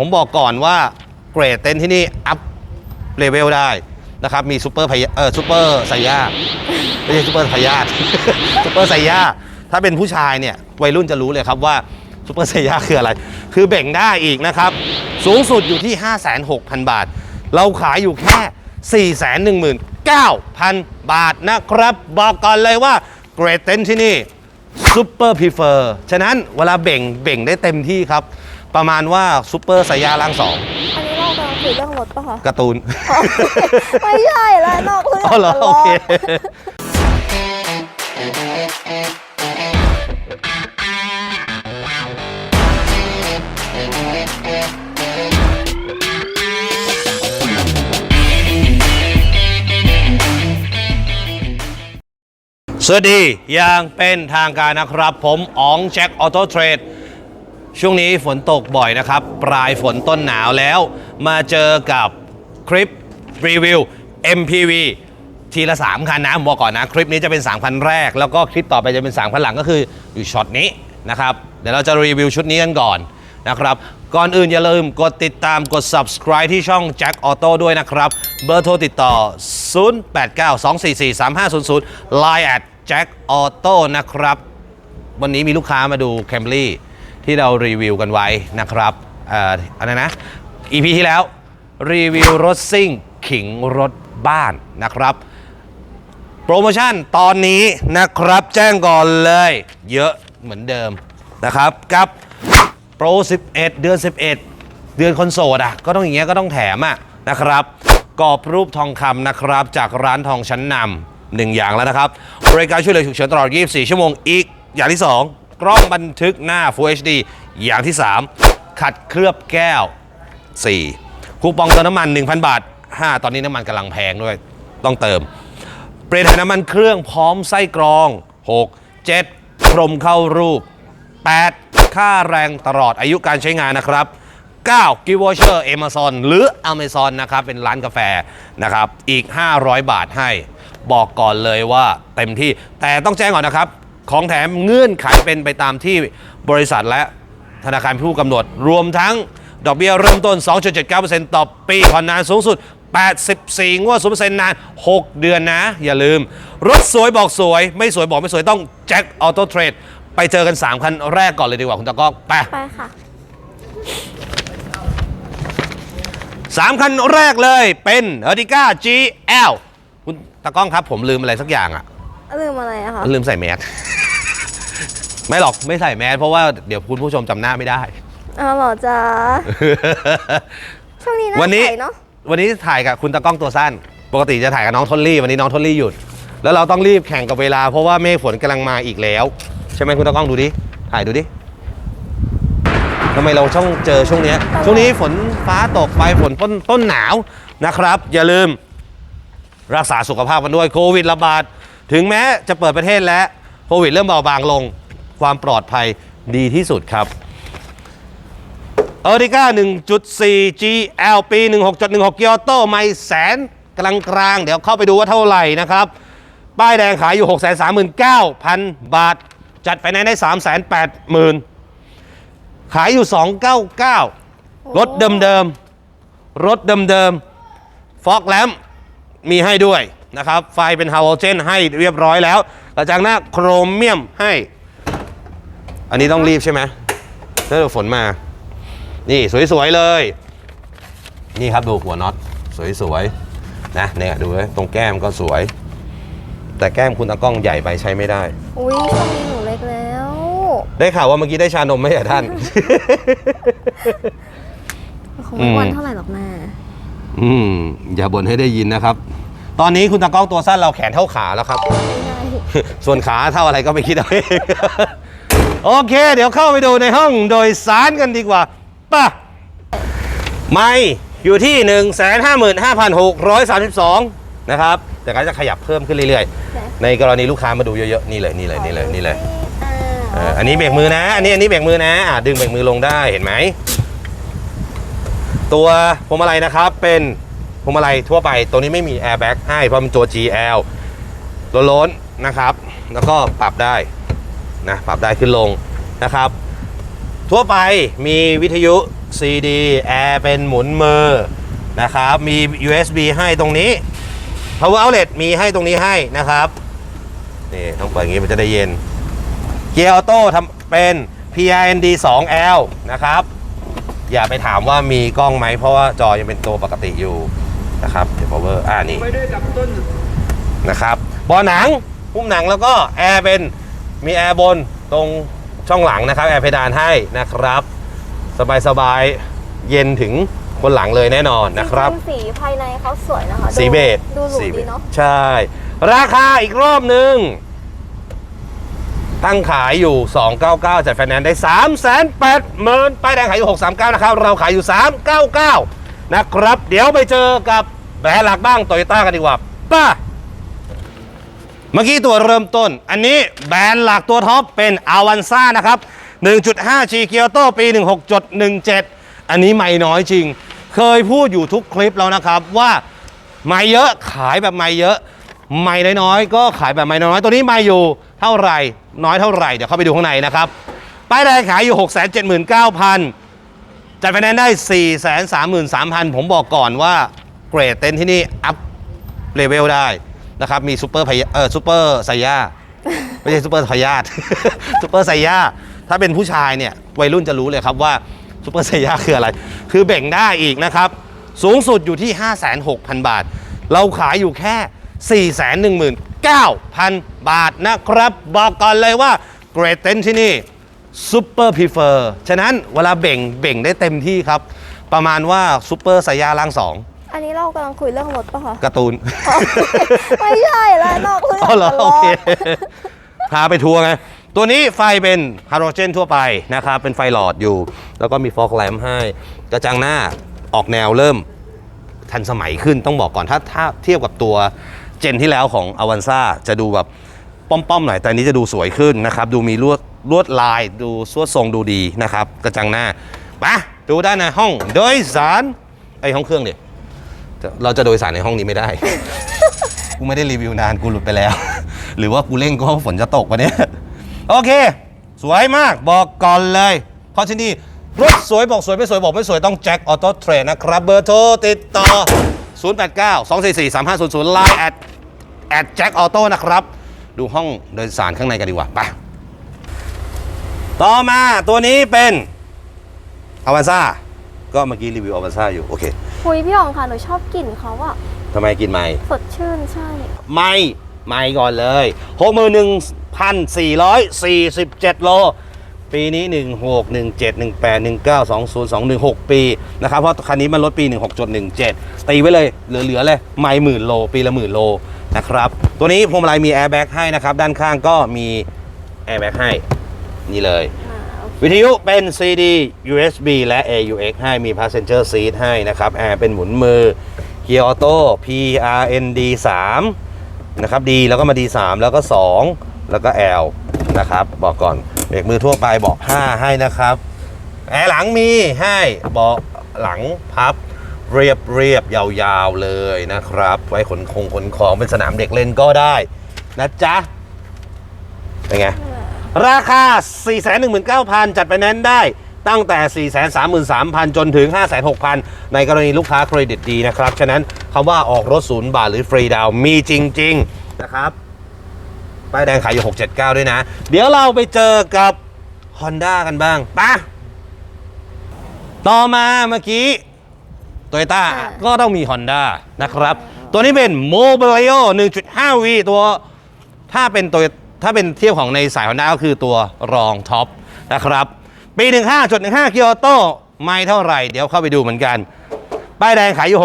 ผมบอกก่อนว่าเกรดเต็นท์ที่นี่อัพเลเวลได้นะครับ มีซูเปอร์พยาเออซูเปอร์ไซย่าไม่ใช่ซูเปอร์พยาซูเปอร์ไซย่าถ้าเป็นผู้ชายเนี่ย วัยรุ่นจะรู้เลยครับว่าซูเปอร์ไซย่าคืออะไร คือเบ่งได้อีกนะครับ สูงสุดอยู่ที่ 56,000บาท เราขายอยู่แค่ 419,000 บาทนะครับ บอกก่อนเลยว่าเกรดเต็นท์ที่นี่ซูเปอร์พ e เฟอร์ฉะนั้นเวลาเบ่งเบ่งได้เต็มที่ครับ ประมาณว่าซูเปอร์ไซย่าล่างสองอันนี้เรากำลังคุยเรื่องรถปะคะ การ์ตูน ไม่ใช่แล้วนอกเรื่องอ๋อเหรอตลโออเคดสวัสดีอย่างเป็นทางการนะครับ ผมอ๋องแจ็คออโต้เทรด ช่วงนี้ฝนตกบ่อยนะครับ ปลายฝนต้นหนาวแล้ว มาเจอกับคลิปรีวิว MPV ทีละ 3 คันนะผมบอกก่อนนะ คลิปนี้จะเป็น 3 คันแรก แล้วก็คลิปต่อไปจะเป็น 3 คันหลังก็คืออยู่ช็อตนี้นะครับ เดี๋ยวเราจะรีวิวชุดนี้กันก่อนนะครับ ก่อนอื่นอย่าลืมกดติดตามกด subscribe ที่ช่อง Jack Auto ด้วยนะครับ เบอร์โทรติดต่อ 0892443500 Line at Jack Auto นะครับ วันนี้มีลูกค้ามาดู Camry ที่เรารีวิวกันไว้นะครับอ่ออะไรนะ EP ที่แล้ว รีวิวรถซิ่งขิงรถบ้านนะครับ โปรโมชั่นตอนนี้นะครับแจ้งก่อนเลย เยอะเหมือนเดิมนะครับกับโปร 11 เดือน 11 เดือนคนโสดอะก็ต้องอย่างเงี้ยก็ต้องแถมอะนะครับกรอบรูปทองคำนะครับจากร้านทองชั้นนำหนึ่งอย่างแล้วนะครับบริการช่วยเหลือฉุกเฉินตลอด 24 ชั่วโมงอีกอย่างที่ 2 กล้องบันทึกหน้า Full HD อย่างที่ 3 ขัดเคลือบแก้ว 4 คูปองเติมน้ำมัน 1,000 บาท 5 ตอนนี้น้ำมันกำลังแพงด้วย ต้องเติม เปลี่ยนถ่ายน้ำมันเครื่องพร้อมไส้กรอง 6 7 พรมเข้ารูป 8 ค่าแรงตลอดอายุการใช้งานนะครับ9กิวเชอร์ Amazon หรือ Amazon นะครับ เป็นร้านกาแฟนะครับ อีก 500 บาทให้ บอกก่อนเลยว่าเต็มที่แต่ต้องแจ้งก่อนนะครับ ของแถมเงื่อนไขเป็นไปตามที่บริษัทและธนาคารผู้กำหนด รวมทั้งดอกเบี้ยเริ่มต้น 2.79%ต่อปีผ่อนนานสูงสุด 84 งวด0%นาน 6 เดือนนะ อย่าลืม รถสวยบอกสวย ไม่สวยบอกไม่สวยต้องแจ็คออโต้เทรดไปเจอกัน 3 คันแรกก่อนเลยดีกว่า คุณตะก้องไปไปค่ะ สามคันแรกเลยเป็น e r t i g a GL คุณตะก้องครับผมลืมอะไรสักอย่างอะ ลืมอะไรอะคะลืมใส่แมส ไม่หรอกไม่ใส่แมสเพราะว่าเดี๋ยวคุณผู้ชมจำหน้าไม่ได้อ้าวเหรอจ๊ะ ช่วงนี้น่าวันนี้ ใส่เนาะวันนี้ถ่ายกับคุณตากล้องตัวสั้น ปกติจะถ่ายกับน้องทอลลี่ วันนี้น้องทอลลี่หยุด แล้วเราต้องรีบแข่งกับเวลา เพราะว่าเมฆฝนกำลังมาอีกแล้ว ใช่ไหมคุณตากล้องดูดิ ถ่ายดูดิทำไมเราช่องเจอช่วงเนี้ยช่วงนี้ฝนฟ้าตกไปฝนต้นต้นหนาวนะครับ อย่าลืม รักษาสุขภาพกันด้วยโควิดระบาด ถึงแม้จะเปิดประเทศแล้วโควิดเริ่มเบาบางลง ความปลอดภัยดีที่สุดครับเออริก้า1.4 GL ปี16.16เกียร์โต้ไม่แสนกลางกลางๆเดี๋ยวเข้าไปดูว่าเท่าไหร่นะครับ ป้ายแดงขายอยู่ 639,000 บาท จัดไฟแนนซ์ได้ 380,000 ขายอยู่ 299 รถเดิมๆ รถเดิมๆ ฟอกแลมมีให้ด้วย นะครับ ไฟเป็นฮาวเจนให้เรียบร้อยแล้วกระจังหน้าโครเมียมให้ อันนี้ต้องรีบใช่ไหมถ้าเดี๋ยวฝนมา นี่สวยๆเลย นี่ครับดูหัวน็อตสวยๆนะเนี่ยดูเลยตรงแก้มก็สวย แต่แก้มคุณตากล้องใหญ่ไปใช้ไม่ได้ อุ้ยช่วงนี้หนูเล็กแล้ว ได้ข่าวว่าเมื่อกี้ได้ชานมไหมอะท่านของอืมวันเท่าไหร่หรอกแม่ อืมอย่าบ่นให้ได้ยินนะครับ ตอนนี้คุณตากล้องตัวสั้นเราแขนเท่าขาแล้วครับไม่ได้ส่วนขาเท่าอะไรก็ไม่คิดเอาเองโอเค เดี๋ยวเข้าไปดูในห้องโดยสารกันดีกว่าป่ะไม่อยู่ที่ 155,632 นะครับ แต่ก็จะขยับเพิ่มขึ้นเรื่อยๆ ในกรณีลูกค้ามาดูเยอะๆ นี่เลยนี่เลยนี่เลยนี่เลยอ่าเอ่ออันนี้เบรกมือนะ อันนี้อันนี้เบรกมือนะอะดึงเบรกมือลงได้เห็นไหม ตัวพวงมาลัยนะครับเป็น พวงมาลัยทั่วไปตัวนี้ไม่มีแอร์แบ็กให้เพราะมันตัว GL โล้นๆนะครับ แล้วก็ปรับได้นะปรับได้ขึ้นลงนะครับ ทั่วไปมีวิทยุ CD แอร์เป็นหมุนมือนะครับ มี USB ให้ตรงนี้ power outlet มีให้ตรงนี้ให้นะครับนี่ต้องเปิดอย่างนี้มันจะได้เย็น เกียร์ออโต้ทำเป็น PIND 2L นะครับ อย่าไปถามว่ามีกล้องไหมเพราะว่าจอยังเป็นตัวปกติอยู่ นะครับเดี๋ยว power อ่านี่ไปด้วยกับต้นนะครับเบอหนังหุ้มหนังแล้วก็แอร์เป็นมีแอร์บนตรงช่องหลังนะครับแอร์เพดานให้นะครับ สบายๆเย็นถึงคนหลังเลยแน่นอนนะครับจงๆสีภายในเขาสวยนะคะดูสีเบจดูหรูสีบดีจเนาะใช่ ราคาอีกรอบหนึ่งตั้งขายอยู่ 299จัดไฟแนนซ์ได้ 3 8 0 0 0 0ป้ายแดงขายอยู่ 639 นะครับ เราขายอยู่ 399 นะครับ เดี๋ยวไปเจอกับ แบรนด์หลักบ้างโตโยต้ากันดีกว่าป้าเมื่อกี้ตัวเริ่มต้น อันนี้แบรนด์หลักตัวท็อปเป็นอาวันซ่านะครับ 1.5 G เกียวโตปี 16.17 อันนี้ไม่น้อยจริง เคยพูดอยู่ทุกคลิปแล้วนะครับว่าไม่เยอะขายแบบไม่เยอะ ไม่น้อยๆก็ขายแบบไม่น้อยๆตัวนี้ไม่อยู่เท่าไหร่ น้อยเท่าไหร่ เดี๋ยวเข้าไปดูข้างในนะครับป้ายแดงขายอยู่ 679,000จัดไฟแนนซ์ได้ 433,000 ผมบอกก่อนว่า เกรดเต็นท์ที่นี่อัพเลเวลได้นะครับมีซูเปอร์พยาเออซูเปอร์ไซย่าไม่ใช่ซูเปอร์พยาธซูเปอร์ไซย่าถ้าเป็นผู้ชายเนี่ยวัยรุ่นจะรู้เลยครับว่าซูเปอร์ไซย่าคืออะไร คือเบ่งได้อีกนะครับ สูงสุดอยู่ที่ 56,000 บาท เราขายอยู่แค่ 419,000 บาทนะครับ บอกก่อนเลยว่าเกรดเต็นที่นี่ซูเปอร์พ e เฟอร์ฉะนั้นเวลาเบ่งเบ่งได้เต็มที่ครับ ประมาณว่าซูเปอร์ไซย่าล่างสอง เรากำลังคุยเรื่องรถปะคะการ์ตูน ไม่ใช่แล้วนอกเรื่องอ๋อเหรอตลโออดเคพาไปทัวร์ไง ตัวนี้ไฟเป็นฮาโลเจนทั่วไปนะครับ เป็นไฟหลอดอยู่ แล้วก็มีฟอกแลมให้ กระจังหน้าออกแนวเริ่มทันสมัยขึ้นต้องบอกก่อนถ้าถ้าเทียบกับตัวเจนที่แล้วของอ v วันซ่าจะดูแบบป้อมๆหน่อย แต่อันนี้จะดูสวยขึ้นนะครับ ดูมีลวดลวดลายดูสวดทรงดูดีนะครับ กระจังหน้ามาดูด้านในห้องโดยสารไอยห้องเครื่องดิ เราจะโดยสารในห้องนี้ไม่ได้ กูไม่ได้รีวิวนานกูหลุดไปแล้ว หรือว่ากูเร่งก็ฝนจะตกวะเนี่ยโอเค สวยมากบอกก่อนเลย เพราะที่นี่รถสวยบอกสวยไม่สวยบอกไม่สวยต้องแจ็คออโต้เทรดนะครับ เบอร์โทรติดต่อ 089 244 3500ไลน์แอดแอดแจ็คออโต้นะครับ ดูห้องโดยสารข้างในกันดีกว่าไปต่อมาตัวนี้เป็นอวาซ่าก็เมื่อกี้รีวิวอวาซ่าอยู่ โอเค คุยพี่อ๋องค่ะหนูชอบกลิ่นเขาอะทำไมกินไม่สดชื่นใช่ ไม่ไม่ก่อนเลย61,447 โล ปีนี้ 16 17 18 19 20 21 6 ปีนะครับ เพราะคันนี้มันลดปี 16.17 ตีไว้เลย เหลือ ๆ เลย ไม่หมื่นโล ปีละหมื่นโลนะครับ ตัวนี้พวงมาลัยมีแอร์แบ็กให้นะครับ ด้านข้างก็มีแอร์แบ็กให้ นี่เลยอ่าโอเค วิทยุเป็น CD USB และ AUX ให้มี Passenger Seat ให้นะครับแอร์เป็นหมุนมือเกียร์ออโต้ PRND 3นะครับ D แล้วก็มา D 3แล้วก็ 2 แล้วก็ L นะครับ บอกก่อนเบรกมือทั่วไปบอก5ให้นะครับแอร์หลังมีให้เบาะหลังพับเรียบเรียบยาวๆเลยนะครับ ไว้ขนคงขนของเป็นสนามเด็กเล่นก็ได้ นะจ๊ะเป็นไง ราคา 419,000 จัดไปแนนซ์ได้ตั้งแต่ 433,000 จนถึง 506,000 ในกรณีลูกค้าเครดิตดีนะครับ ฉะนั้นคำว่าออกรถศูนย์บาทหรือฟรีดาวน์มีจริง ๆ นะครับ ป้ายแดงขายอยู่ 679 ด้วยนะ เดี๋ยวเราไปเจอกับ Honda กันบ้างปะต่อมาเมื่อกี้โตโยต้าค่ะก็ต้องมี Honda นะครับ ตัวนี้เป็น Mobilio 1.5V ตัวถ้าเป็นตัว ถ้าเป็นเทียบของในสาย Honda ก็คือตัวรองท็อปนะครับปี15จด15เกียร์โต้ไม่เท่าไหร่ เดี๋ยวเข้าไปดูเหมือนกัน ป้ายแดงขายอยู่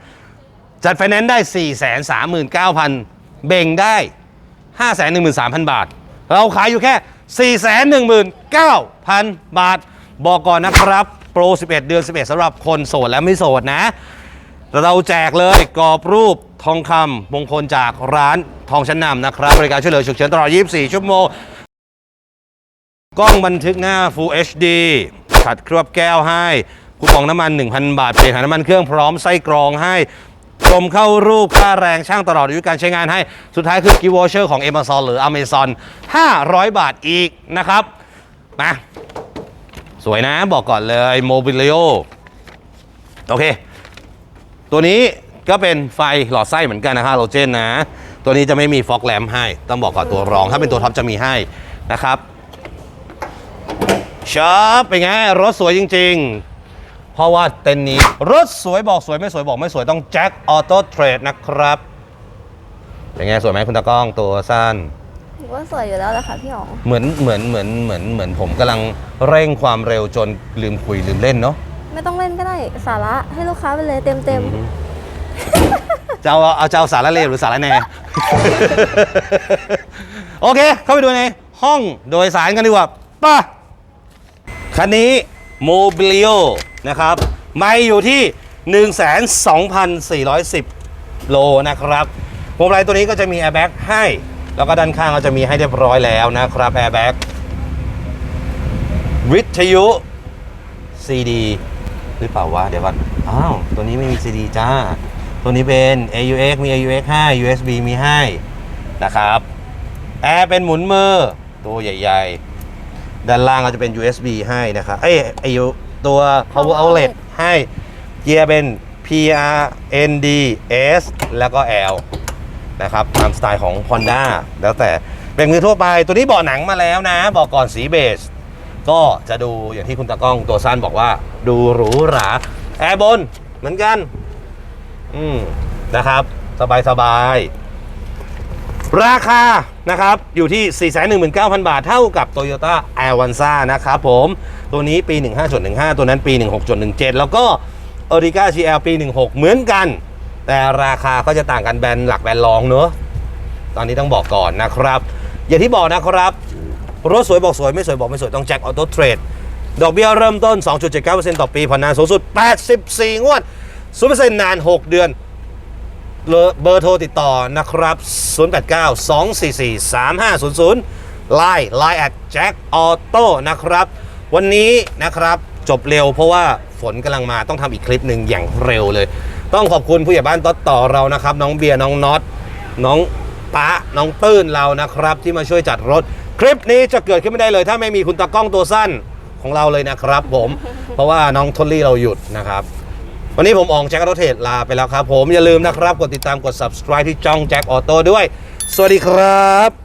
682,000 จัดไฟแนนซ์ได้ 439,000 เบ่งได้ 513,000 บาท เราขายอยู่แค่ 419,000 บาท บอกก่อนนะครับ โปร 11 เดือน 11สำหรับคนโสดและไม่โสดนะ เราแจกเลยกรอบรูปทองคำมงคลจากร้านทองชั้นนำนะครับ บริการช่วยเหลือฉุกเฉินตลอด 24 ชั่วโมง กล้องบันทึกหน้า Full HD ขัดเคลือบแก้วให้คูปองน้ำมัน 1,000 บาท เปลี่ยนถ่าน้ำมันเครื่องพร้อมไส้กรองให้กรมเข้ารูปค่าแรงช่างตลอดอายุการใช้งานให้ สุดท้ายคือกิวอเชอร์ของ Amazon หรือ Amazon 500 บาทอีกนะครับมาสวยนะบอกก่อนเลยโมบิลิโอโอเค ตัวนี้ก็เป็นไฟหลอดไส้เหมือนกันนะฮะโลเจนนะ ตัวนี้จะไม่มีฟอกแลมให้ ต้องบอกก่อนตัวรอง ถ้าเป็นตัวท็อปจะมีให้นะครับชอบเป็นไง รถสวยจริง ๆ เพราะว่าเต็นท์นี้ รถสวยบอกสวยไม่สวยบอกไม่สวยต้องแจ็คออโต้เทรดนะครับ เป็นไง สวยไหมคุณตากล้องตัวสั้นหนูว่าสวยอยู่แล้วแหละค่ะพี่หยอง เหมือนเหมือนเหมือนเหมือนเหมือนผมกำลังเร่งความเร็วจนลืมคุยลืมเล่นเนาะ ไม่ต้องเล่นก็ได้สาระให้ลูกค้าไปเลยเต็มเต็มจะเอาเอาจะเอาสาระเลวหรือสาระแหน่โอเค เข้าไปดูในห้องโดยสารกันดีกว่าป่ะคันนี้โมบิลิโอนะครับ ไม่อยู่ที่ 12,410 โลนะครับพวงมาลัยตัวนี้ก็จะมีแอร์แบ็กให้ แล้วก็ด้านข้างก็จะมีให้เรียบร้อยแล้วนะครับแอร์แบ็กวิทยุ CD หรือเปล่าวะเดี๋ยวก่อนอ้าวตัวนี้ไม่มี CD จ้า ตัวนี้เป็น AUX มี AUX ให้ USB มีให้นะครับแอร์เป็นหมุนมือตัวใหญ่ๆ ด้านล่างก็จะเป็น USB ให้นะครับเอ้ยไอตัว power outlet ให้เกียร์เป็น PR ND S แล้วก็ L นะครับตามสไตล์ของ Honda แล้วแต่เป็นมือทั่วไปตัวนี้เบาะหนังมาแล้วนะบอกก่อนสีเบส ก็จะดูอย่างที่คุณตากล้องตัวสั้นบอกว่า ดูหรูหราแอร์บนเหมือนกัน อืมนะครับ สบายสบายราคานะครับอยู่ที่ 419,000 บาทเท่ากับ Toyota a v a n z a นะครับผม ตัวนี้ปี 15.15 ตัวนั้นปี 16.17 แล้วก็ o r i g a GL ปี 16 เหมือนกัน แต่ราคาก็จะต่างกันแบรนด์หลักแบรนด์รองเนอะตอนนี้ต้องบอกก่อนนะครับ อย่างที่บอกนะครับ รถสวยบอกสวยไม่สวยบอกไม่สวยต้องแจ็คออโต้เทรดดอกเบี้ยเริ่มต้น 2.79%ต่อปีผ่อนนานสูงสุด 84 งวด0%นาน 6 เดือน เบอร์โทรติดต่อนะครับ 089 244 3500ไลน์ไลน์แอดแจ็คออโต้นะครับ วันนี้นะครับจบเร็วเพราะว่าฝนกำลังมาต้องทำอีกคลิปหนึ่งอย่างเร็วเลย ต้องขอบคุณผู้ใหญ่บ้านต๊อดต่อเรานะครับ น้องเบียร์น้องน็อตน้องปะน้องตื้นเรานะครับ ที่มาช่วยจัดรถ คลิปนี้จะเกิดขึ้นไม่ได้เลย ถ้าไม่มีคุณตากล้องตัวสั้นของเราเลยนะครับผม เพราะว่าน้องทอลลี่เราหยุดนะครับ วันนี้ผมอองแจ็คออโต้เทศลาไปแล้วครับผมอย่าลืมนะครับ กดติดตามกด subscribe ที่จ้องแจ็คออโต้ด้วย สวัสดีครับ